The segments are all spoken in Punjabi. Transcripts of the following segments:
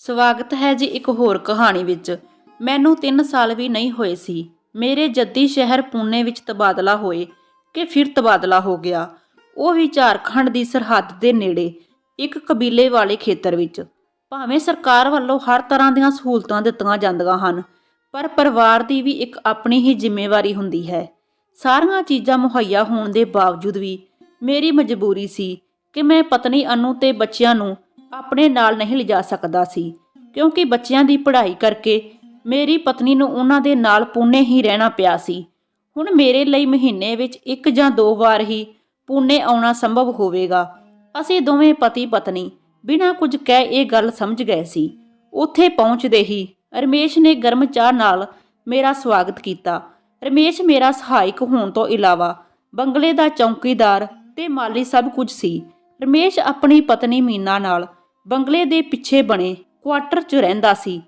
ਸਵਾਗਤ ਹੈ ਜੀ ਇੱਕ ਹੋਰ ਕਹਾਣੀ ਵਿੱਚ। ਮੈਨੂੰ 3 ਸਾਲ ਵੀ ਨਹੀਂ ਹੋਏ ਸੀ। ਮੇਰੇ ਜੱਦੀ ਸ਼ਹਿਰ ਪੂਨੇ ਵਿੱਚ ਤਬਾਦਲਾ ਹੋਏ ਕਿ ਫਿਰ ਤਬਾਦਲਾ ਹੋ ਗਿਆ। ਉਹ ਵੀ ਝਾਰਖੰਡ ਦੀ ਸਰਹੱਦ ਦੇ ਨੇੜੇ, ਇੱਕ ਕਬੀਲੇ ਵਾਲੇ ਖੇਤਰ ਵਿੱਚ। ਭਾਵੇਂ ਸਰਕਾਰ ਵੱਲੋਂ ਹਰ ਤਰ੍ਹਾਂ ਦੀਆਂ ਸਹੂਲਤਾਂ ਦਿੱਤੀਆਂ ਜਾਂਦੀਆਂ ਹਨ, ਪਰ ਪਰਿਵਾਰ ਦੀ ਵੀ ਇੱਕ ਆਪਣੀ ਹੀ ਜ਼ਿੰਮੇਵਾਰੀ ਹੁੰਦੀ ਹੈ। ਸਾਰੀਆਂ ਚੀਜ਼ਾਂ ਮੁਹੱਈਆ ਹੋਣ ਦੇ ਬਾਵਜੂਦ ਵੀ ਮੇਰੀ ਮਜਬੂਰੀ ਸੀ ਕਿ ਮੈਂ ਪਤਨੀ ਅਨੂ ਤੇ ਬੱਚਿਆਂ ਨੂੰ ਆਪਣੇ ਨਾਲ ਨਹੀਂ ਲਿਜਾ ਸਕਦਾ ਸੀ, ਕਿਉਂਕਿ ਬੱਚਿਆਂ ਦੀ ਪੜ੍ਹਾਈ ਕਰਕੇ ਮੇਰੀ ਪਤਨੀ ਨੂੰ ਉਹਨਾਂ ਦੇ ਨਾਲ ਪੂਨੇ ਹੀ ਰਹਿਣਾ ਪਿਆ ਸੀ। ਹੁਣ ਮੇਰੇ ਲਈ ਮਹੀਨੇ ਵਿੱਚ ਇੱਕ ਜਾਂ ਦੋ ਵਾਰ ਹੀ ਪੂਨੇ ਆਉਣਾ ਸੰਭਵ ਹੋਵੇਗਾ। ਅਸੀਂ ਦੋਵੇਂ ਪਤੀ ਪਤਨੀ ਬਿਨਾਂ ਕੁਝ ਕਹਿ ਇਹ ਗੱਲ ਸਮਝ ਗਏ ਸੀ। ਉੱਥੇ ਪਹੁੰਚਦੇ ਹੀ ਰਮੇਸ਼ ਨੇ ਗਰਮ ਚਾਹ ਨਾਲ ਮੇਰਾ ਸਵਾਗਤ ਕੀਤਾ। ਰਮੇਸ਼ ਮੇਰਾ ਸਹਾਇਕ ਹੋਣ ਤੋਂ ਇਲਾਵਾ ਬੰਗਲੇ ਦਾ ਚੌਕੀਦਾਰ ਤੇ ਮਾਲੀ ਸਭ ਕੁਝ ਸੀ। ਰਮੇਸ਼ ਆਪਣੀ ਪਤਨੀ ਮੀਨਾ ਨਾਲ ਬੰਗਲੇ ਦੇ ਪਿੱਛੇ ਬਣੇ ਕੁਆਟਰ 'ਚ ਰਹਿੰਦਾ ਸੀ।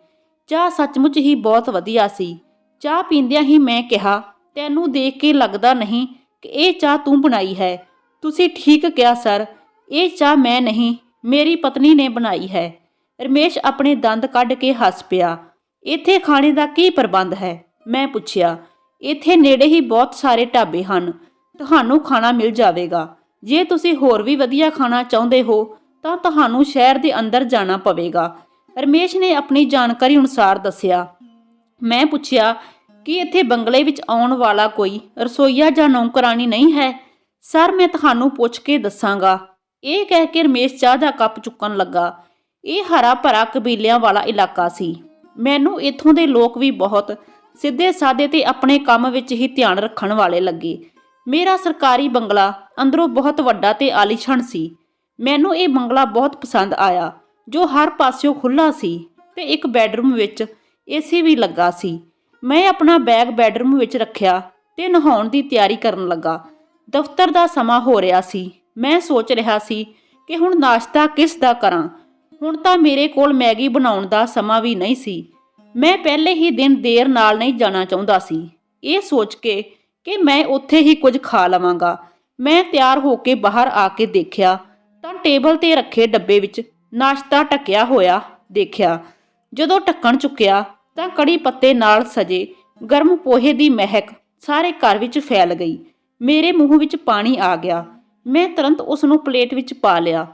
ਚਾਹ ਸੱਚਮੁੱਚ ਹੀ ਬਹੁਤ ਵਧੀਆ ਸੀ। ਚਾਹ ਪੀਂਦਿਆਂ ਹੀ ਮੈਂ ਕਿਹਾ, ਤੈਨੂੰ ਦੇਖ ਕੇ ਲੱਗਦਾ ਨਹੀਂ ਕਿ ਇਹ ਚਾਹ ਤੂੰ ਬਣਾਈ ਹੈ। ਤੁਸੀਂ ਠੀਕ ਕਿਹਾ, ਸਰ। ਇਹ ਚਾਹ ਮੈਂ ਨਹੀਂ, ਮੇਰੀ ਪਤਨੀ ਨੇ ਬਣਾਈ ਹੈ ਰਮੇਸ਼ ਆਪਣੇ ਦੰਦ ਕੱਢ ਕੇ ਹੱਸ ਪਿਆ। ਇੱਥੇ ਖਾਣੇ ਦਾ ਕੀ ਪ੍ਰਬੰਧ ਹੈ ਮੈਂ ਪੁੱਛਿਆ। ਇੱਥੇ ਨੇੜੇ ਹੀ ਬਹੁਤ ਸਾਰੇ ਢਾਬੇ ਹਨ। ਤੁਹਾਨੂੰ ਖਾਣਾ ਮਿਲ ਜਾਵੇਗਾ। ਜੇ ਤੁਸੀਂ ਹੋਰ ਵੀ ਵਧੀਆ ਖਾਣਾ ਚਾਹੁੰਦੇ ਹੋ ਤਾਂ ਤੁਹਾਨੂੰ ਸ਼ਹਿਰ ਦੇ ਅੰਦਰ ਜਾਣਾ ਪਵੇਗਾ। ਰਮੇਸ਼ ਨੇ ਆਪਣੀ ਜਾਣਕਾਰੀ ਅਨੁਸਾਰ ਦੱਸਿਆ। ਮੈਂ ਪੁੱਛਿਆ, ਕਿ ਇੱਥੇ ਬੰਗਲੇ ਵਿੱਚ ਆਉਣ ਵਾਲਾ ਕੋਈ ਰਸੋਈਆ ਜਾਂ ਨੌਕਰਾਨੀ ਨਹੀਂ ਹੈ? ਸਰ, ਮੈਂ ਤੁਹਾਨੂੰ ਪੁੱਛ ਕੇ ਦੱਸਾਂਗਾ। ਇਹ ਕਹਿ ਕੇ ਰਮੇਸ਼ ਚਾਹ ਦਾ ਕੱਪ ਚੁੱਕਣ ਲੱਗਾ। ਇਹ ਹਰਾ ਭਰਾ ਕਬੀਲਿਆਂ ਵਾਲਾ ਇਲਾਕਾ ਸੀ। ਮੈਨੂੰ ਇੱਥੋਂ ਦੇ ਲੋਕ ਵੀ ਬਹੁਤ ਸਿੱਧੇ ਸਾਦੇ ਤੇ ਆਪਣੇ ਕੰਮ ਵਿੱਚ ਹੀ ਧਿਆਨ ਰੱਖਣ ਵਾਲੇ ਲੱਗੇ। ਮੇਰਾ ਸਰਕਾਰੀ ਬੰਗਲਾ ਅੰਦਰੋਂ ਬਹੁਤ ਵੱਡਾ ਤੇ ਆਲੀਸ਼ਾਨ ਸੀ। ਮੈਨੂੰ ਇਹ ਬੰਗਲਾ ਬਹੁਤ ਪਸੰਦ ਆਇਆ, ਜੋ ਹਰ ਪਾਸਿਓਂ ਖੁੱਲ੍ਹਾ ਸੀ ਤੇ ਇੱਕ ਬੈੱਡਰੂਮ ਵਿੱਚ ਏਸੀ ਵੀ ਲੱਗਾ ਸੀ। ਮੈਂ ਆਪਣਾ ਬੈਗ ਬੈੱਡਰੂਮ ਵਿੱਚ ਰੱਖਿਆ ਤੇ ਨਹਾਉਣ ਦੀ ਤਿਆਰੀ ਕਰਨ ਲੱਗਾ। ਦਫ਼ਤਰ ਦਾ ਸਮਾਂ ਹੋ ਰਿਹਾ ਸੀ। ਮੈਂ ਸੋਚ ਰਿਹਾ ਸੀ ਕਿ ਹੁਣ ਨਾਸ਼ਤਾ ਕਿਸ ਦਾ ਕਰਾਂ। ਹੁਣ ਤਾਂ ਮੇਰੇ ਕੋਲ ਮੈਗੀ ਬਣਾਉਣ ਦਾ ਸਮਾਂ ਵੀ ਨਹੀਂ ਸੀ। ਮੈਂ ਪਹਿਲੇ ਹੀ ਦਿਨ ਦੇਰ ਨਾਲ ਨਹੀਂ ਜਾਣਾ ਚਾਹੁੰਦਾ ਸੀ। ਇਹ ਸੋਚ ਕੇ ਕਿ ਮੈਂ ਉੱਥੇ ਹੀ ਕੁਝ ਖਾ ਲਵਾਂਗਾ। ਮੈਂ ਤਿਆਰ ਹੋ ਕੇ ਬਾਹਰ ਆ ਕੇ ਦੇਖਿਆ ਤਾਂ ਟੇਬਲ ਤੇ ਰੱਖੇ ਡੱਬੇ ਵਿੱਚ ਨਾਸ਼ਤਾ ਟਕਿਆ ਹੋਇਆ ਦੇਖਿਆ। ਜਦੋਂ ਢੱਕਣ ਚੁੱਕਿਆ, ਤਾਂ ਕੜੀ ਪੱਤੇ ਨਾਲ ਸਜੇ ਗਰਮ ਪੋਹੇ ਦੀ ਮਹਿਕ ਸਾਰੇ ਘਰ ਵਿੱਚ ਫੈਲ ਗਈ। ਮੇਰੇ ਮੂੰਹ ਵਿੱਚ ਪਾਣੀ ਆ ਗਿਆ। ਮੈਂ ਤੁਰੰਤ ਉਸ ਨੂੰ ਪਲੇਟ ਵਿੱਚ ਪਾ ਲਿਆ।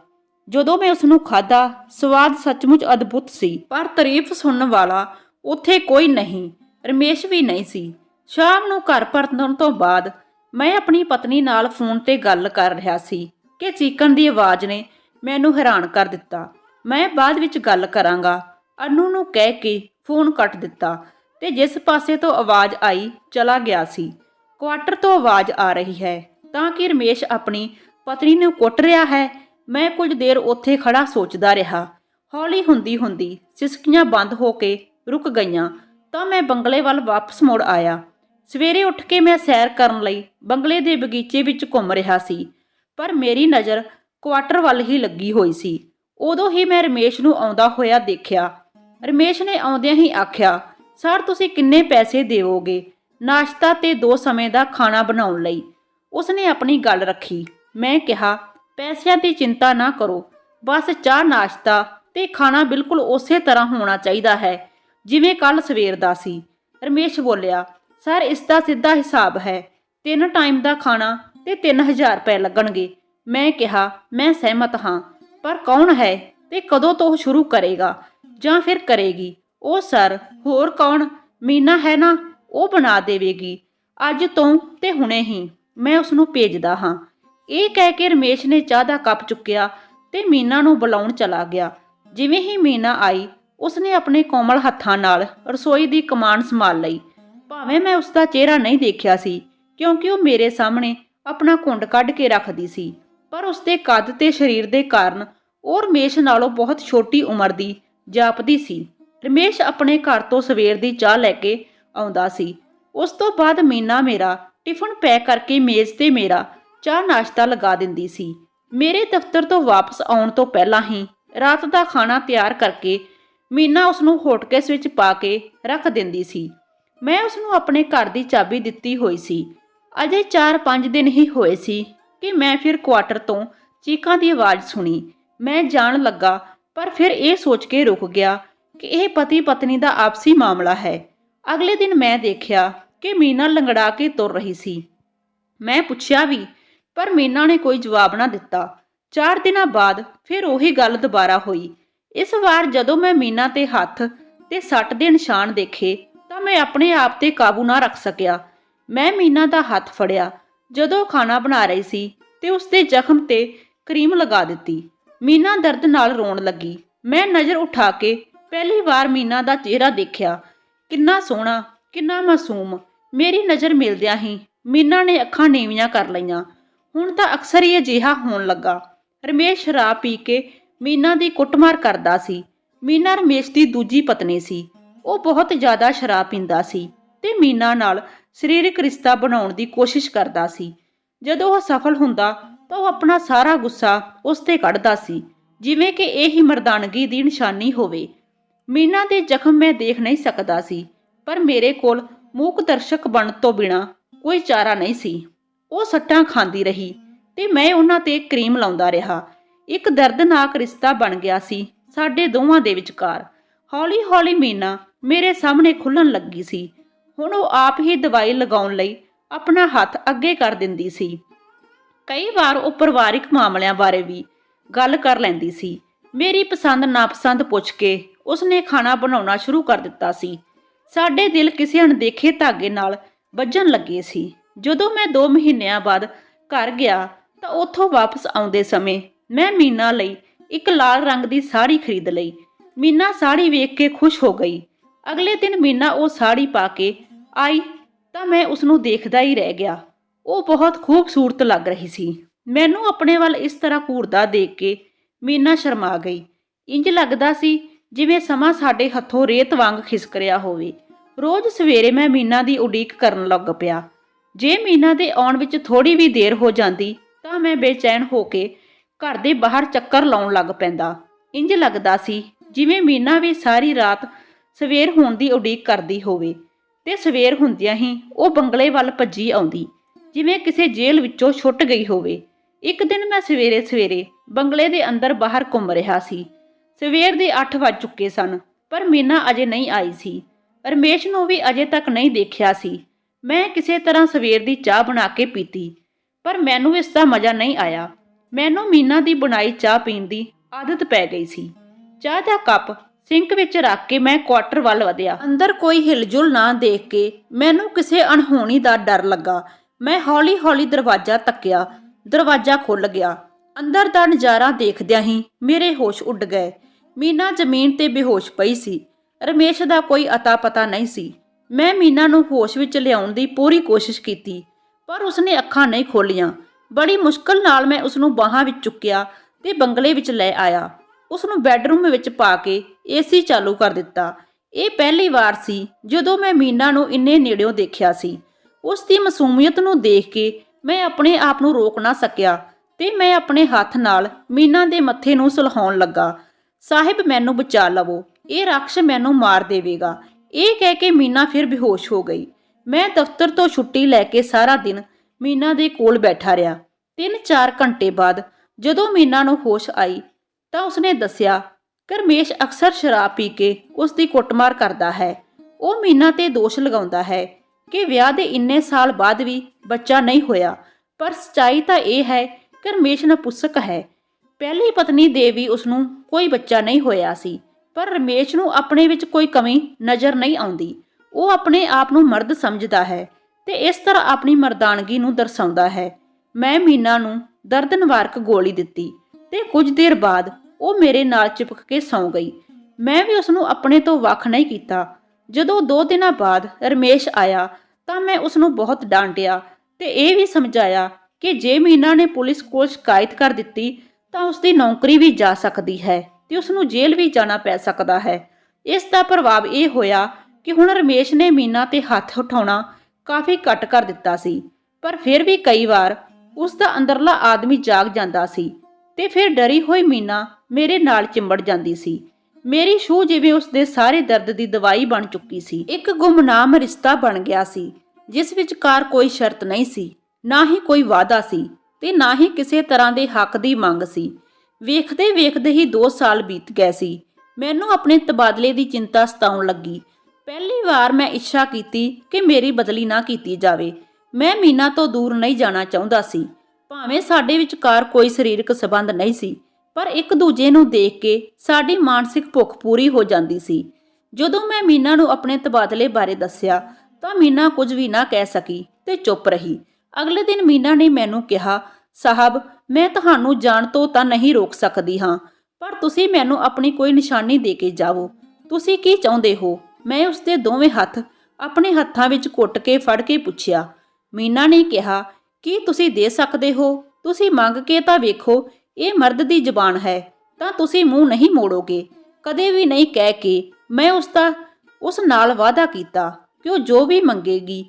ਜਦੋਂ ਮੈਂ ਉਸ ਨੂੰ ਖਾਧਾ, ਸਵਾਦ ਸੱਚਮੁੱਚ ਅਦਭੁਤ ਸੀ। ਪਰ ਤਾਰੀਫ ਸੁਣਨ ਵਾਲਾ ਉੱਥੇ ਕੋਈ ਨਹੀਂ, ਰਮੇਸ਼ ਵੀ ਨਹੀਂ ਸੀ। ਸ਼ਾਮ ਨੂੰ ਘਰ ਪਰਤਣ ਤੋਂ ਬਾਅਦ ਮੈਂ ਆਪਣੀ ਪਤਨੀ ਨਾਲ ਫੋਨ ਤੇ ਗੱਲ ਕਰ ਰਿਹਾ ਸੀ। ਕਿ ਚੀਕਣ ਦੀ ਆਵਾਜ਼ ਨੇ ਮੈਨੂੰ ਹੈਰਾਨ ਕਰ ਦਿੱਤਾ। ਮੈਂ ਬਾਅਦ ਵਿੱਚ ਗੱਲ ਕਰਾਂਗਾ। ਅਨੂ ਨੂੰ ਕਹਿ ਕੇ ਫੋਨ ਕੱਟ ਦਿੱਤਾ ਤੇ ਜਿਸ ਪਾਸੇ ਤੋਂ ਆਵਾਜ਼ ਆਈ, ਚਲਾ ਗਿਆ ਸੀ। ਕੁਆਟਰ ਤੋਂ ਆਵਾਜ਼ ਆ ਰਹੀ ਹੈ। ਤਾਂ ਕਿ ਰਮੇਸ਼ ਆਪਣੀ ਪਤਨੀ ਨੂੰ ਕੁੱਟ ਰਿਹਾ ਹੈ, ਮੈਂ ਕੁਝ ਦੇਰ ਉੱਥੇ ਖੜਾ ਸੋਚਦਾ ਰਿਹਾ। ਹੌਲੀ ਹੁੰਦੀ ਹੁੰਦੀ ਸਿਸਕੀਆਂ ਬੰਦ ਹੋ ਕੇ ਰੁਕ ਗਈਆਂ, ਤਾਂ ਮੈਂ ਬੰਗਲੇ ਵੱਲ ਵਾਪਸ ਮੁੜ ਆਇਆ। ਸਵੇਰੇ ਉੱਠ ਕੇ ਮੈਂ ਸੈਰ ਕਰਨ ਲਈ ਬੰਗਲੇ ਦੇ ਬਗੀਚੇ ਵਿੱਚ ਘੁੰਮ ਰਿਹਾ ਸੀ। ਪਰ ਮੇਰੀ ਨਜ਼ਰ ਕੁਆਟਰ ਵੱਲ ਹੀ ਲੱਗੀ ਹੋਈ ਸੀ। ਉਦੋਂ ਹੀ ਮੈਂ ਰਮੇਸ਼ ਨੂੰ ਆਉਂਦਾ ਹੋਇਆ ਦੇਖਿਆ। ਰਮੇਸ਼ ਨੇ ਆਉਂਦਿਆਂ ਹੀ ਆਖਿਆ, ਸਰ, ਤੁਸੀਂ ਕਿੰਨੇ ਪੈਸੇ ਦੇਵੋਗੇ ਨਾਸ਼ਤਾ ਤੇ ਦੋ ਸਮੇਂ ਦਾ ਖਾਣਾ ਬਣਾਉਣ ਲਈ? ਉਸਨੇ ਆਪਣੀ ਗੱਲ ਰੱਖੀ। ਮੈਂ ਕਿਹਾ, ਪੈਸਿਆਂ ਦੀ ਚਿੰਤਾ ਨਾ ਕਰੋ। ਬਸ ਚਾਹ, ਨਾਸ਼ਤਾ ਤੇ ਖਾਣਾ ਬਿਲਕੁਲ ਉਸੇ ਤਰ੍ਹਾਂ ਹੋਣਾ ਚਾਹੀਦਾ ਹੈ, ਜਿਵੇਂ ਕੱਲ ਸਵੇਰ ਦਾ ਸੀ। ਰਮੇਸ਼ ਬੋਲਿਆ, ਸਰ, ਇਸ ਦਾ ਸਿੱਧਾ ਹਿਸਾਬ ਹੈ। ਤਿੰਨ ਟਾਈਮ ਦਾ ਖਾਣਾ ਤੇ 3000 ਰੁਪਏ ਲੱਗਣਗੇ। ਮੈਂ ਕਿਹਾ, ਮੈਂ ਸਹਿਮਤ ਹਾਂ, ਪਰ ਕੌਣ ਹੈ ਤੇ ਕਦੋਂ ਤੋਂ ਸ਼ੁਰੂ ਕਰੇਗਾ ਜਾਂ ਫਿਰ ਕਰੇਗੀ? ਉਹ ਸਰ, ਹੋਰ ਕੌਣ? ਮੀਨਾ ਹੈ ਨਾ, ਉਹ ਬਣਾ ਦੇਵੇਗੀ। ਅੱਜ ਤੋਂ ਤੇ ਹੁਣੇ ਹੀ ਮੈਂ ਉਸ ਨੂੰ ਭੇਜਦਾ ਹਾਂ। ਇਹ ਕਹਿ ਕੇ ਰਮੇਸ਼ ਨੇ ਚਾਹ ਦਾ ਕੱਪ ਚੁੱਕਿਆ ਤੇ ਮੀਨਾ ਨੂੰ ਬੁਲਾਉਣ ਚਲਾ ਗਿਆ। ਜਿਵੇਂ ਹੀ ਮੀਨਾ ਆਈ, ਉਸਨੇ ਆਪਣੇ ਕੋਮਲ ਹੱਥਾਂ ਨਾਲ ਰਸੋਈ ਦੀ ਕਮਾਨ ਸੰਭਾਲ ਲਈ। ਭਾਵੇਂ ਮੈਂ ਉਸ ਦਾ ਚਿਹਰਾ ਨਹੀਂ ਦੇਖਿਆ ਸੀ, ਕਿਉਂਕਿ ਉਹ ਮੇਰੇ ਸਾਹਮਣੇ ਆਪਣਾ ਕੁੰਡ ਕੱਢ ਕੇ ਰੱਖਦੀ ਸੀ, ਪਰ ਉਸਦੇ ਕੱਦ ਤੇ ਸਰੀਰ ਦੇ ਕਾਰਨ ਉਹ ਰਮੇਸ਼ ਨਾਲੋਂ ਬਹੁਤ ਛੋਟੀ ਉਮਰ ਦੀ ਜਾਪਦੀ ਸੀ। ਰਮੇਸ਼ ਆਪਣੇ ਘਰ ਤੋਂ ਸਵੇਰ ਦੀ ਚਾਹ ਲੈ ਕੇ ਆਉਂਦਾ ਸੀ। ਉਸ ਤੋਂ ਬਾਅਦ ਮੀਨਾ ਮੇਰਾ ਟਿਫਨ ਪੈਕ ਕਰਕੇ ਮੇਜ਼ ਤੇ ਮੇਰਾ ਚਾਹ ਨਾਸ਼ਤਾ ਲਗਾ ਦਿੰਦੀ ਸੀ। ਮੇਰੇ ਦਫ਼ਤਰ ਤੋਂ ਵਾਪਸ ਆਉਣ ਤੋਂ ਪਹਿਲਾਂ ਹੀ ਰਾਤ ਦਾ ਖਾਣਾ ਤਿਆਰ ਕਰਕੇ ਮੀਨਾ ਉਸ ਨੂੰ ਹੋਟਕੇਸ ਵਿੱਚ ਪਾ ਕੇ ਰੱਖ ਦਿੰਦੀ ਸੀ। ਮੈਂ ਉਸ ਨੂੰ ਆਪਣੇ ਘਰ ਦੀ ਚਾਬੀ ਦਿੱਤੀ ਹੋਈ ਸੀ। ਅਜੇ 4-5 ਦਿਨ ਹੀ ਹੋਏ ਸੀ ਕਿ ਮੈਂ ਫਿਰ ਕੁਆਟਰ ਤੋਂ ਚੀਕਾਂ ਦੀ ਆਵਾਜ਼ ਸੁਣੀ। ਮੈਂ ਜਾਣ ਲੱਗਾ, ਪਰ ਫਿਰ ਇਹ ਸੋਚ ਕੇ ਰੁਕ ਗਿਆ ਕਿ ਇਹ ਪਤੀ ਪਤਨੀ ਦਾ ਆਪਸੀ ਮਾਮਲਾ ਹੈ। ਅਗਲੇ ਦਿਨ ਮੈਂ ਦੇਖਿਆ ਕਿ ਮੀਨਾ ਲੰਗੜਾ ਕੇ ਤੁਰ ਰਹੀ ਸੀ। ਮੈਂ ਪੁੱਛਿਆ ਵੀ, ਪਰ ਮੀਨਾ ਨੇ ਕੋਈ ਜਵਾਬ ਨਾ ਦਿੱਤਾ। ਚਾਰ ਦਿਨਾਂ ਬਾਅਦ ਫਿਰ ਉਹੀ ਗੱਲ ਦੁਬਾਰਾ ਹੋਈ। ਇਸ ਵਾਰ ਜਦੋਂ ਮੈਂ ਮੀਨਾ ਤੇ ਹੱਥ ਤੇ ਸੱਟ ਦੇ ਨਿਸ਼ਾਨ ਦੇਖੇ, ਤਾਂ ਮੈਂ ਆਪਣੇ ਆਪ ਤੇ ਕਾਬੂ ਨਾ ਰੱਖ ਸਕਿਆ। ਮੈਂ ਮੀਨਾ ਦਾ ਹੱਥ ਫੜਿਆ। ਜਦੋਂ ਖਾਣਾ ਬਣਾ ਰਹੀ ਸੀ ਤੇ ਉਸ ਦੇ ਜ਼ਖਮ ਤੇ ਕਰੀਮ ਲਗਾ ਦਿੱਤੀ। ਮੀਨਾ ਦਰਦ ਨਾਲ ਰੋਣ ਲੱਗੀ। ਮੈਂ ਨਜ਼ਰ ਉਠਾ ਕੇ ਪਹਿਲੀ ਵਾਰ ਮੀਨਾ ਦਾ ਚਿਹਰਾ ਦੇਖਿਆ। ਕਿੰਨਾ ਸੋਹਣਾ, ਕਿੰਨਾ ਮਾਸੂਮ। ਮੇਰੀ ਨਜ਼ਰ ਮਿਲਦਿਆਂ ਹੀ ਮੀਨਾ ਨੇ ਅੱਖਾਂ ਨੀਵੀਆਂ ਕਰ ਲਈਆਂ। ਹੁਣ ਤਾਂ ਅਕਸਰ ਹੀ ਅਜਿਹਾ ਹੋਣ ਲੱਗਾ। ਰਮੇਸ਼ ਸ਼ਰਾਬ ਪੀ ਕੇ ਮੀਨਾ ਦੀ ਕੁੱਟਮਾਰ ਕਰਦਾ ਸੀ। ਮੀਨਾ ਰਮੇਸ਼ ਦੀ ਦੂਜੀ ਪਤਨੀ ਸੀ। ਉਹ ਬਹੁਤ ਜ਼ਿਆਦਾ ਸ਼ਰਾਬ ਪੀਂਦਾ ਸੀ। ਤੇ ਮੀਨਾ ਨਾਲ ਸਰੀਰਕ ਰਿਸ਼ਤਾ ਬਣਾਉਣ ਦੀ ਕੋਸ਼ਿਸ਼ ਕਰਦਾ ਸੀ। ਜਦੋਂ ਉਹ ਸਫਲ ਹੁੰਦਾ ਤਾਂ ਉਹ ਆਪਣਾ ਸਾਰਾ ਗੁੱਸਾ ਉਸ ਤੇ ਕੱਢਦਾ ਸੀ, ਜਿਵੇਂ ਕਿ ਇਹ ਹੀ ਮਰਦਾਨਗੀ ਦੀ ਨਿਸ਼ਾਨੀ ਹੋਵੇ। ਮੀਨਾ ਦੇ ਜ਼ਖਮ ਮੈਂ ਦੇਖ ਨਹੀਂ ਸਕਦਾ ਸੀ, ਪਰ ਮੇਰੇ ਕੋਲ ਮੂਕ ਦਰਸ਼ਕ ਬਣ ਤੋਂ ਬਿਨਾ ਕੋਈ ਚਾਰਾ ਨਹੀਂ ਸੀ। ਉਹ ਸੱਟਾਂ ਖਾਂਦੀ ਰਹੀ ਤੇ ਮੈਂ ਉਹਨਾਂ ਤੇ ਕਰੀਮ ਲਾਉਂਦਾ ਰਿਹਾ। ਇੱਕ ਦਰਦਨਾਕ ਰਿਸ਼ਤਾ ਬਣ ਗਿਆ ਸੀ ਸਾਡੇ ਦੋਵਾਂ ਦੇ ਵਿਚਕਾਰ। ਹੌਲੀ-ਹੌਲੀ ਮੀਨਾ ਮੇਰੇ ਸਾਹਮਣੇ ਖੁੱਲਣ ਲੱਗੀ ਸੀ। ਹੁਣ ਉਹ ਆਪ ਹੀ ਦਵਾਈ ਲਗਾਉਣ ਲਈ ਆਪਣਾ ਹੱਥ ਅੱਗੇ ਕਰ ਦਿੰਦੀ ਸੀ। ਕਈ ਵਾਰ ਉਹ ਪਰਿਵਾਰਿਕ ਮਾਮਲਿਆਂ ਬਾਰੇ ਵੀ ਗੱਲ ਕਰ ਲੈਂਦੀ ਸੀ। ਮੇਰੀ ਪਸੰਦ ਨਾਪਸੰਦ ਪੁੱਛ ਕੇ ਉਸਨੇ ਖਾਣਾ ਬਣਾਉਣਾ ਸ਼ੁਰੂ ਕਰ ਦਿੱਤਾ ਸੀ। ਸਾਡੇ ਦਿਲ ਕਿਸੇ ਅਣਦੇਖੇ ਧਾਗੇ ਨਾਲ ਵੱਜਣ ਲੱਗੇ ਸੀ। ਜਦੋਂ ਮੈਂ 2 ਮਹੀਨਿਆਂ ਬਾਅਦ ਘਰ ਗਿਆ ਤਾਂ ਉੱਥੋਂ ਵਾਪਸ ਆਉਂਦੇ ਸਮੇਂ ਮੈਂ ਮੀਨਾ ਲਈ ਇੱਕ ਲਾਲ ਰੰਗ ਦੀ ਸਾੜੀ ਖਰੀਦ ਲਈ। ਮੀਨਾ ਸਾੜੀ ਵੇਖ ਕੇ ਖੁਸ਼ ਹੋ ਗਈ। ਅਗਲੇ ਦਿਨ ਮੀਨਾ ਉਹ ਸਾੜੀ ਪਾ ਕੇ ਆਈ ਤਾਂ ਮੈਂ ਉਸ ਨੂੰ ਦੇਖਦਾ ਹੀ ਰਹਿ ਗਿਆ। ਉਹ ਬਹੁਤ ਖੂਬਸੂਰਤ ਲੱਗ ਰਹੀ ਸੀ। ਮੈਨੂੰ ਆਪਣੇ ਵੱਲ ਇਸ ਤਰ੍ਹਾਂ ਘੂਰਦਾ ਦੇਖ ਕੇ ਮੀਨਾ ਸ਼ਰਮਾ ਗਈ। ਇੰਜ ਲੱਗਦਾ ਸੀ ਜਿਵੇਂ ਸਮਾਂ ਸਾਡੇ ਹੱਥੋਂ ਰੇਤ ਵਾਂਗ ਖਿਸਕ ਰਿਹਾ ਹੋਵੇ। ਰੋਜ਼ ਸਵੇਰੇ ਮੈਂ ਮੀਨਾ ਦੀ ਉਡੀਕ ਕਰਨ ਲੱਗ ਪਿਆ। ਜੇ ਮੀਨਾ ਦੇ ਆਉਣ ਵਿੱਚ ਥੋੜੀ ਵੀ ਦੇਰ ਹੋ ਜਾਂਦੀ ਤਾਂ ਮੈਂ ਬੇਚੈਨ ਹੋ ਕੇ ਘਰ ਦੇ ਬਾਹਰ ਚੱਕਰ ਲਾਉਣ ਲੱਗ ਪੈਂਦਾ। ਇੰਜ ਲੱਗਦਾ ਸੀ ਜਿਵੇਂ ਮੀਨਾ ਵੀ ਸਾਰੀ ਰਾਤ ਸਵੇਰ ਹੋਣ ਦੀ ਉਡੀਕ ਕਰਦੀ ਹੋਵੇ ਤੇ ਸਵੇਰ ਹੁੰਦਿਆਂ ਹੀ ਉਹ ਬੰਗਲੇ ਵੱਲ ਭੱਜੀ ਆਉਂਦੀ, ਜਿਵੇਂ ਕਿਸੇ ਜੇਲ੍ਹ ਵਿੱਚੋਂ ਛੁੱਟ ਗਈ ਹੋਵੇ। ਇੱਕ ਦਿਨ ਮੈਂ ਸਵੇਰੇ ਸਵੇਰੇ ਬੰਗਲੇ ਦੇ ਅੰਦਰ ਬਾਹਰ ਘੁੰਮ ਰਿਹਾ ਸੀ। ਸਵੇਰ ਦੇ 8 ਵੱਜ ਚੁੱਕੇ ਸਨ, ਪਰ ਮੀਨਾ ਅਜੇ ਨਹੀਂ ਆਈ ਸੀ। ਰਮੇਸ਼ ਨੂੰ ਵੀ ਅਜੇ ਤੱਕ ਨਹੀਂ ਦੇਖਿਆ ਸੀ। ਮੈਂ ਕਿਸੇ ਤਰ੍ਹਾਂ ਸਵੇਰ ਦੀ ਚਾਹ ਬਣਾ ਕੇ ਪੀਤੀ, ਪਰ ਮੈਨੂੰ ਇਸ ਦਾ ਮਜ਼ਾ ਨਹੀਂ ਆਇਆ। ਮੈਨੂੰ ਮੀਨਾ ਦੀ ਬਣਾਈ ਚਾਹ ਪੀਣ ਦੀ ਆਦਤ ਪੈ ਗਈ ਸੀ। ਚਾਹ ਦਾ ਕੱਪ ਸਿੰਕ ਵਿੱਚ ਰੱਖ ਕੇ ਮੈਂ ਕੁਆਟਰ ਵੱਲ ਵਧਿਆ। ਅੰਦਰ ਕੋਈ ਹਿਲਜੁਲ ਨਾ ਦੇਖ ਕੇ ਮੈਨੂੰ ਕਿਸੇ ਅਣਹੋਣੀ ਦਾ ਡਰ ਲੱਗਾ। ਮੈਂ ਹੌਲੀ-ਹੌਲੀ ਦਰਵਾਜ਼ਾ ਤੱਕਿਆ। ਦਰਵਾਜ਼ਾ ਖੁੱਲ ਗਿਆ। ਅੰਦਰ ਦਾ ਨਜ਼ਾਰਾ ਦੇਖਦਿਆਂ ਹੀ ਮੇਰੇ ਹੋਸ਼ ਉੱਡ ਗਏ। ਮੀਨਾ ਜ਼ਮੀਨ ਤੇ ਬੇਹੋਸ਼ ਪਈ ਸੀ। ਰਮੇਸ਼ ਦਾ ਕੋਈ ਅਤਾ ਪਤਾ ਨਹੀਂ ਸੀ। ਮੈਂ ਮੀਨਾ ਨੂੰ ਹੋਸ਼ ਵਿੱਚ ਲਿਆਉਣ ਦੀ ਪੂਰੀ ਕੋਸ਼ਿਸ਼ ਕੀਤੀ, ਪਰ ਉਸਨੇ ਅੱਖਾਂ ਨਹੀਂ ਖੋਲੀਆਂ ਬੜੀ ਮੁਸ਼ਕਲ ਨਾਲ ਮੈਂ ਉਸ ਨੂੰ ਬਾਹਾਂ ਵਿੱਚ ਚੁੱਕਿਆ ਤੇ ਬੰਗਲੇ ਵਿੱਚ ਲੈ ਆਇਆ। ਉਸ ਨੂੰ ਬੈੱਡਰੂਮ ਵਿੱਚ ਪਾ ਕੇ ਏਸੀ ਚਾਲੂ ਕਰ ਦਿੱਤਾ। ਇਹ ਪਹਿਲੀ ਵਾਰ ਸੀ ਜਦੋਂ ਮੈਂ ਮੀਨਾ ਨੂੰ ਇੰਨੇ ਨੇੜਿਓਂ ਦੇਖਿਆ ਸੀ। ਉਸ ਦੀ ਮਾਸੂਮੀਅਤ ਨੂੰ ਦੇਖ ਕੇ ਮੈਂ ਆਪਣੇ ਆਪ ਨੂੰ ਰੋਕ ਨਾ ਸਕਿਆ ਤੇ ਮੈਂ ਆਪਣੇ ਹੱਥ ਨਾਲ ਮੀਨਾ ਦੇ ਮੱਥੇ ਨੂੰ ਸੁਲਹਾਉਣ ਲੱਗਾ। ਸਾਹਿਬ, ਮੈਨੂੰ ਬਚਾ ਲਵੋ। ਇਹ ਰਾਖਸ਼ ਮੈਨੂੰ ਮਾਰ ਦੇਵੇਗਾ। ਇਹ ਕਹਿ ਕੇ ਮੀਨਾ ਫਿਰ ਬੇਹੋਸ਼ ਹੋ ਗਈ। ਮੈਂ ਦਫ਼ਤਰ ਤੋਂ ਛੁੱਟੀ ਲੈ ਕੇ ਸਾਰਾ ਦਿਨ ਮੀਨਾ ਦੇ ਕੋਲ ਬੈਠਾ ਰਿਹਾ। 3-4 ਘੰਟੇ ਬਾਅਦ ਜਦੋਂ ਮੀਨਾ ਨੂੰ ਹੋਸ਼ ਆਈ ਤਾਂ ਉਸਨੇ ਦੱਸਿਆ, ਕਰਮੇਸ਼ ਅਕਸਰ ਸ਼ਰਾਬ ਪੀ ਕੇ ਉਸ ਦੀ ਕੁੱਟਮਾਰ ਕਰਦਾ ਹੈ। ਉਹ ਮੀਨਾ ਤੇ ਦੋਸ਼ ਲਗਾਉਂਦਾ ਹੈ ਕਿ ਵਿਆਹ ਦੇ ਇੰਨੇ ਸਾਲ ਬਾਅਦ ਵੀ ਬੱਚਾ ਨਹੀਂ ਹੋਇਆ। ਪਰ ਸਚਾਈ ਤਾਂ ਇਹ ਹੈ ਕਿ ਰਮੇਸ਼ ਨਪੁੰਸਕ ਹੈ। ਪਹਿਲੀ ਪਤਨੀ ਦੇ ਵੀ ਉਸ ਨੂੰ ਕੋਈ ਬੱਚਾ ਨਹੀਂ ਹੋਇਆ ਸੀ, ਪਰ ਰਮੇਸ਼ ਨੂੰ ਆਪਣੇ ਵਿੱਚ ਕੋਈ ਕਮੀ ਨਜ਼ਰ ਨਹੀਂ ਆਉਂਦੀ। ਉਹ ਆਪਣੇ ਆਪ ਨੂੰ ਮਰਦ ਸਮਝਦਾ ਹੈ ਤੇ ਇਸ ਤਰ੍ਹਾਂ ਆਪਣੀ ਮਰਦਾਨਗੀ ਨੂੰ ਦਰਸਾਉਂਦਾ ਹੈ। ਮੈਂ ਮੀਨਾ ਨੂੰ ਦਰਦ ਨਿਵਾਰਕ ਗੋਲੀ ਦਿੱਤੀ ਤੇ ਕੁਝ ਦੇਰ ਬਾਅਦ ਉਹ ਮੇਰੇ ਨਾਲ ਚਿਪਕ ਕੇ ਸੌਂ ਗਈ। ਮੈਂ ਵੀ ਉਸ ਨੂੰ ਆਪਣੇ ਤੋਂ ਵੱਖ ਨਹੀਂ ਕੀਤਾ। ਜਦੋਂ ਦੋ ਦਿਨਾਂ ਬਾਅਦ ਰਮੇਸ਼ ਆਇਆ ਤਾਂ ਮੈਂ ਉਸ ਨੂੰ ਬਹੁਤ ਡਾਂਟਿਆ ਤੇ ਇਹ ਵੀ ਸਮਝਾਇਆ ਕਿ ਜੇ ਮੀਨਾ ਨੇ ਪੁਲਿਸ ਕੋਲ ਸ਼ਿਕਾਇਤ ਕਰ ਦਿੱਤੀ ਤਾਂ ਉਸ ਦੀ ਨੌਕਰੀ ਵੀ ਜਾ ਸਕਦੀ ਹੈ ਤੇ ਉਸ ਨੂੰ ਜੇਲ੍ਹ ਵੀ ਜਾਣਾ ਪੈ ਸਕਦਾ ਹੈ। ਇਸ ਦਾ ਪ੍ਰਭਾਵ ਇਹ ਹੋਇਆ ਕਿ ਹੁਣ ਰਮੇਸ਼ ਨੇ ਮੀਨਾ ਤੇ ਹੱਥ ਉਠਾਉਣਾ ਕਾਫੀ ਘੱਟ ਕਰ ਦਿੱਤਾ ਸੀ, ਪਰ ਫਿਰ ਵੀ ਕਈ ਵਾਰ ਉਸ ਦਾ ਅੰਦਰਲਾ ਆਦਮੀ ਜਾਗ ਜਾਂਦਾ ਸੀ। ਤੇ ਫਿਰ ਡਰੀ ਹੋਈ ਮੀਨਾ ਮੇਰੇ ਨਾਲ ਚਿੰਬੜ ਜਾਂਦੀ ਸੀ। ਮੇਰੀ ਸ਼ੂ ਜਿਵੇਂ ਉਸ ਦੇ ਸਾਰੇ ਦਰਦ ਦੀ ਦਵਾਈ ਬਣ ਚੁੱਕੀ ਸੀ। ਇੱਕ ਗੁੰਮਨਾਮ ਰਿਸ਼ਤਾ ਬਣ ਗਿਆ ਸੀ, ਜਿਸ ਵਿਚਕਾਰ ਕੋਈ ਸ਼ਰਤ ਨਹੀਂ ਸੀ, ਨਾ ਹੀ ਕੋਈ ਵਾਅਦਾ ਸੀ ਤੇ ਨਾ ਹੀ ਕਿਸੇ ਤਰ੍ਹਾਂ ਦੇ ਹੱਕ ਦੀ ਮੰਗ ਸੀ। ਵੇਖਦੇ ਵੇਖਦੇ ਹੀ 2 ਸਾਲ ਬੀਤ ਗਏ ਸੀ। ਮੈਨੂੰ ਆਪਣੇ ਤਬਾਦਲੇ ਦੀ ਚਿੰਤਾ ਸਤਾਉਣ ਲੱਗੀ। ਪਹਿਲੀ ਵਾਰ ਮੈਂ ਇੱਛਾ ਕੀਤੀ ਕਿ ਮੇਰੀ ਬਦਲੀ ਨਾ ਕੀਤੀ ਜਾਵੇ। ਮੈਂ ਮੀਨਾ ਤੋਂ ਦੂਰ ਨਹੀਂ ਜਾਣਾ ਚਾਹੁੰਦਾ ਸੀ। ਭਾਵੇਂ ਸਾਡੇ ਵਿਚਕਾਰ ਕੋਈ ਸਰੀਰਕ ਸਬੰਧ ਨਹੀਂ ਸੀ, ਪਰ ਇੱਕ ਦੂਜੇ ਨੂੰ ਦੇਖ ਕੇ ਸਾਡੀ ਮਾਨਸਿਕ ਭੁੱਖ ਪੂਰੀ ਹੋ ਜਾਂਦੀ ਸੀ। ਜਦੋਂ ਮੈਂ ਮੀਨਾ ਨੂੰ ਆਪਣੇ ਤਬਾਦਲੇ ਬਾਰੇ ਦੱਸਿਆ, ਤਾਂ ਮੀਨਾ ਕੁਝ ਵੀ ਨਾ ਕਹਿ ਸਕੀ ਤੇ ਚੁੱਪ ਰਹੀ। ਅਗਲੇ ਦਿਨ ਮੀਨਾ ਨੇ ਮੈਨੂੰ ਕਿਹਾ, ਸਾਹਿਬ, ਮੈਂ ਤੁਹਾਨੂੰ ਜਾਣ ਤੋਂ ਤਾਂ ਨਹੀਂ ਰੋਕ ਸਕਦੀ ਹਾਂ, ਪਰ ਤੁਸੀਂ ਮੈਨੂੰ ਆਪਣੀ ਕੋਈ ਨਿਸ਼ਾਨੀ ਦੇ ਕੇ ਜਾਵੋ। ਤੁਸੀਂ ਕੀ ਚਾਹੁੰਦੇ ਹੋ? ਮੈਂ ਉਸਦੇ ਦੋਵੇਂ ਹੱਥ ਆਪਣੇ ਹੱਥਾਂ ਵਿੱਚ ਕੁੱਟ ਕੇ ਫੜ ਕੇ ਪੁੱਛਿਆ। ਮੀਨਾ ਨੇ ਕਿਹਾ ਕੀ ਤੁਸੀਂ ਦੇ ਸਕਦੇ ਹੋ? ਤੁਸੀਂ ਮੰਗ ਕੇ ਤਾਂ ਵੇਖੋ, ਇਹ ਮਰਦ ਦੀ ਜ਼ਬਾਨ ਹੈ, ਤਾਂ ਤੁਸੀਂ ਮੂੰਹ ਨਹੀਂ ਮੋੜੋਗੇ। ਕਦੇ ਵੀ ਨਹੀਂ ਕਹਿ ਕੇ ਮੈਂ ਉਸ ਦਾ, ਉਸ ਨਾਲ ਵਾਅਦਾ ਕੀਤਾ, ਕਿ ਉਹ ਜੋ ਵੀ ਮੰਗੇਗੀ,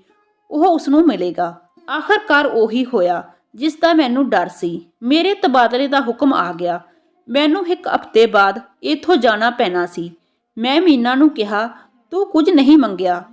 ਉਹ ਉਸ ਨੂੰ ਮਿਲੇਗਾ। ਆਖਰਕਾਰ ਉਹੀ ਹੋਇਆ, ਜਿਸ ਦਾ ਮੈਨੂੰ ਡਰ ਸੀ। ਮੇਰੇ ਤਬਾਦਲੇ ਦਾ ਹੁਕਮ ਆ ਗਿਆ। ਮੈਨੂੰ ਇੱਕ ਹਫ਼ਤੇ ਬਾਅਦ ਇੱਥੋਂ ਜਾਣਾ ਪੈਣਾ ਸੀ। ਮੈਂ ਮੀਨਾ ਨੂੰ ਕਿਹਾ, ਤੂੰ ਕੁਝ ਨਹੀਂ ਮੰਗਿਆ।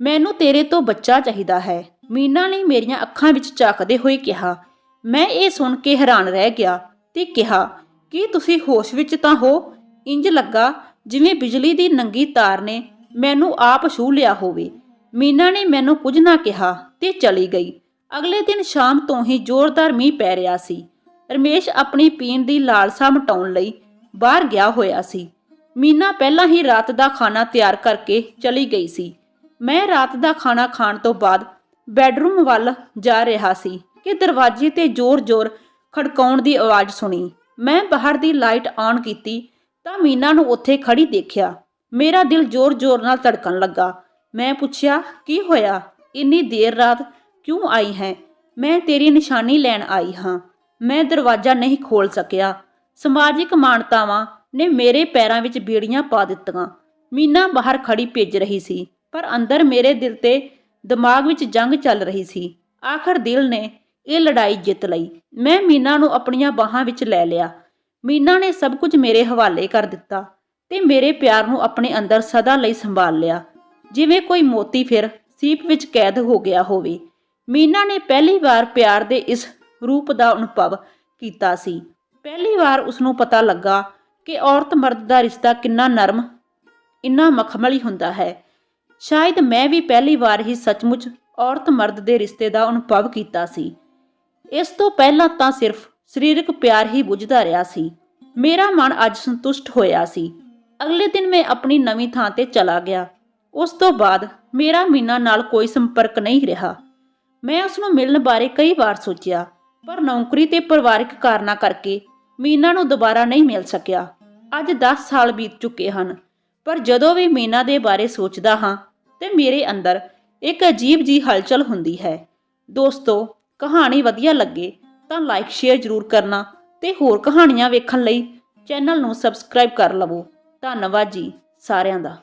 ਮੈਨੂੰ ਤੇਰੇ ਤੋਂ ਬੱਚਾ ਚਾਹੀਦਾ ਹੈ। ਮੀਨਾ ਨੇ ਮੇਰੀਆਂ ਅੱਖਾਂ ਵਿੱਚ ਝਾਕਦੇ ਹੋਏ ਕਿਹਾ, ਮੈਂ ਇਹ ਸੁਣ ਕੇ ਹੈਰਾਨ ਰਹਿ ਗਿਆ ਤੇ ਕਿਹਾ, ਕੀ ਤੁਸੀਂ ਹੋਸ਼ ਵਿੱਚ ਤਾਂ ਹੋ? ਇੰਜ ਲੱਗਾ ਜਿਵੇਂ ਬਿਜਲੀ ਦੀ ਨੰਗੀ ਤਾਰ ਨੇ ਮੈਨੂੰ ਆਪ ਛੂ ਲਿਆ ਹੋਵੇ। ਮੀਨਾ ਨੇ ਮੈਨੂੰ ਕੁਝ ਨਾ ਕਿਹਾ ਤੇ ਚਲੀ ਗਈ। ਅਗਲੇ ਦਿਨ ਸ਼ਾਮ ਤੋਂ ਹੀ ਜ਼ੋਰਦਾਰ ਮੀਂਹ ਪੈ ਰਿਹਾ ਸੀ। ਰਮੇਸ਼ ਆਪਣੀ ਪੀਣ ਦੀ ਲਾਲਸਾ ਮਟਾਉਣ ਲਈ ਬਾਹਰ ਗਿਆ ਹੋਇਆ ਸੀ। ਮੀਨਾ ਪਹਿਲਾਂ ਹੀ ਰਾਤ ਦਾ ਖਾਣਾ ਤਿਆਰ ਕਰਕੇ ਚਲੀ ਗਈ ਸੀ। ਮੈਂ ਰਾਤ ਦਾ ਖਾਣਾ ਖਾਣ ਤੋਂ ਬਾਅਦ ਬੈੱਡਰੂਮ ਵੱਲ ਜਾ ਰਿਹਾ ਸੀ ਕਿ ਦਰਵਾਜ਼ੇ ਤੇ ਜ਼ੋਰ-ਜ਼ੋਰ ਖੜਕਾਉਣ ਦੀ ਆਵਾਜ਼ ਸੁਣੀ। ਮੈਂ ਬਾਹਰ ਦੀ ਲਾਈਟ ਆਨ ਕੀਤੀ ਤਾਂ ਮੀਨਾ ਨੂੰ ਉੱਥੇ ਖੜੀ ਦੇਖਿਆ। ਮੇਰਾ ਦਿਲ ਜ਼ੋਰ-ਜ਼ੋਰ ਨਾਲ ਧੜਕਣ ਲੱਗਾ। ਮੈਂ ਪੁੱਛਿਆ, ਕੀ ਹੋਇਆ? ਇੰਨੀ ਦੇਰ ਰਾਤ ਕਿਉਂ ਆਈ ਹੈ? ਮੈਂ ਤੇਰੀ ਨਿਸ਼ਾਨੀ ਲੈਣ ਆਈ ਹਾਂ। ਮੈਂ ਦਰਵਾਜ਼ਾ ਨਹੀਂ ਖੋਲ ਸਕਿਆ। ਸਮਾਜਿਕ ਮਾਨਤਾਵਾਂ ਨੇ ਮੇਰੇ ਪੈਰਾਂ ਵਿੱਚ ਬੀੜੀਆਂ ਪਾ ਦਿੱਤੀਆਂ। ਮੀਨਾ ਬਾਹਰ ਖੜੀ ਭੇਜ ਰਹੀ ਸੀ, ਪਰ ਅੰਦਰ ਮੇਰੇ ਦਿਲ ਤੇ ਦਿਮਾਗ ਵਿੱਚ ਜੰਗ ਚੱਲ ਰਹੀ ਸੀ। ਆਖਰ ਦਿਲ ਨੇ ਇਹ ਲੜਾਈ ਜਿੱਤ ਲਈ। ਮੈਂ ਮੀਨਾ ਨੂੰ ਆਪਣੀਆਂ ਬਾਹਾਂ ਵਿੱਚ ਲੈ ਲਿਆ। ਮੀਨਾ ਨੇ ਸਭ ਕੁਝ ਮੇਰੇ ਹਵਾਲੇ ਕਰ ਦਿੱਤਾ ਤੇ ਮੇਰੇ ਪਿਆਰ ਨੂੰ ਆਪਣੇ ਅੰਦਰ ਸਦਾ ਲਈ ਸੰਭਾਲ ਲਿਆ। ਜਿਵੇਂ ਕੋਈ ਮੋਤੀ ਫਿਰ ਸੀਪ ਵਿੱਚ ਕੈਦ ਹੋ ਗਿਆ ਹੋਵੇ। ਮੀਨਾ ਨੇ ਪਹਿਲੀ ਵਾਰ ਪਿਆਰ ਦੇ ਇਸ ਰੂਪ ਦਾ ਅਨੁਭਵ ਕੀਤਾ ਸੀ। ਪਹਿਲੀ ਵਾਰ ਉਸ ਨੂੰ ਪਤਾ ਲੱਗਾ ਕਿ ਔਰਤ ਮਰਦ ਦਾ ਰਿਸ਼ਤਾ ਕਿੰਨਾ ਨਰਮ, ਇੰਨਾ ਮਖਮਲੀ ਹੁੰਦਾ ਹੈ। ਸ਼ਾਇਦ ਮੈਂ ਵੀ ਪਹਿਲੀ ਵਾਰ ਹੀ ਸੱਚਮੁੱਚ ਔਰਤ ਮਰਦ ਦੇ ਰਿਸ਼ਤੇ ਦਾ ਅਨੁਭਵ ਕੀਤਾ ਸੀ। ਇਸ ਤੋਂ ਪਹਿਲਾਂ ਤਾਂ ਸਿਰਫ ਸਰੀਰਕ ਪਿਆਰ ਹੀ ਬੁਝਦਾ ਰਿਹਾ ਸੀ। ਮੇਰਾ ਮਨ ਅੱਜ ਸੰਤੁਸ਼ਟ ਹੋਇਆ ਸੀ। ਅਗਲੇ ਦਿਨ ਮੈਂ ਆਪਣੀ ਨਵੀਂ ਥਾਂ ਤੇ ਚਲਾ ਗਿਆ। ਉਸ ਤੋਂ ਬਾਅਦ ਮੇਰਾ ਮੀਨਾ ਨਾਲ ਕੋਈ ਸੰਪਰਕ ਨਹੀਂ ਰਿਹਾ। ਮੈਂ ਉਸ ਨੂੰ ਮਿਲਣ ਬਾਰੇ ਕਈ ਵਾਰ ਸੋਚਿਆ, ਪਰ ਨੌਕਰੀ ਤੇ ਪਰਿਵਾਰਕ ਕਾਰਨਾਂ ਕਰਕੇ ਮੀਨਾ ਨੂੰ ਦੁਬਾਰਾ ਨਹੀਂ ਮਿਲ ਸਕਿਆ। ਅੱਜ 10 ਸਾਲ ਬੀਤ ਚੁੱਕੇ ਹਨ, ਪਰ ਜਦੋਂ ਵੀ ਮੀਨਾ ਦੇ ਬਾਰੇ ਸੋਚਦਾ ਹਾਂ ਤੇ ਮੇਰੇ ਅੰਦਰ ਇੱਕ ਅਜੀਬ ਜੀ ਹਲਚਲ ਹੁੰਦੀ ਹੈ। ਦੋਸਤੋ, ਕਹਾਣੀ ਵਧੀਆ ਲੱਗੇ ਤਾਂ ਲਾਈਕ ਸ਼ੇਅਰ ਜ਼ਰੂਰ ਕਰਨਾ ਤੇ ਹੋਰ ਕਹਾਣੀਆਂ ਵੇਖਣ ਲਈ ਚੈਨਲ ਨੂੰ ਸਬਸਕ੍ਰਾਈਬ ਕਰ ਲਵੋ। ਧੰਨਵਾਦ ਜੀ ਸਾਰਿਆਂ ਦਾ।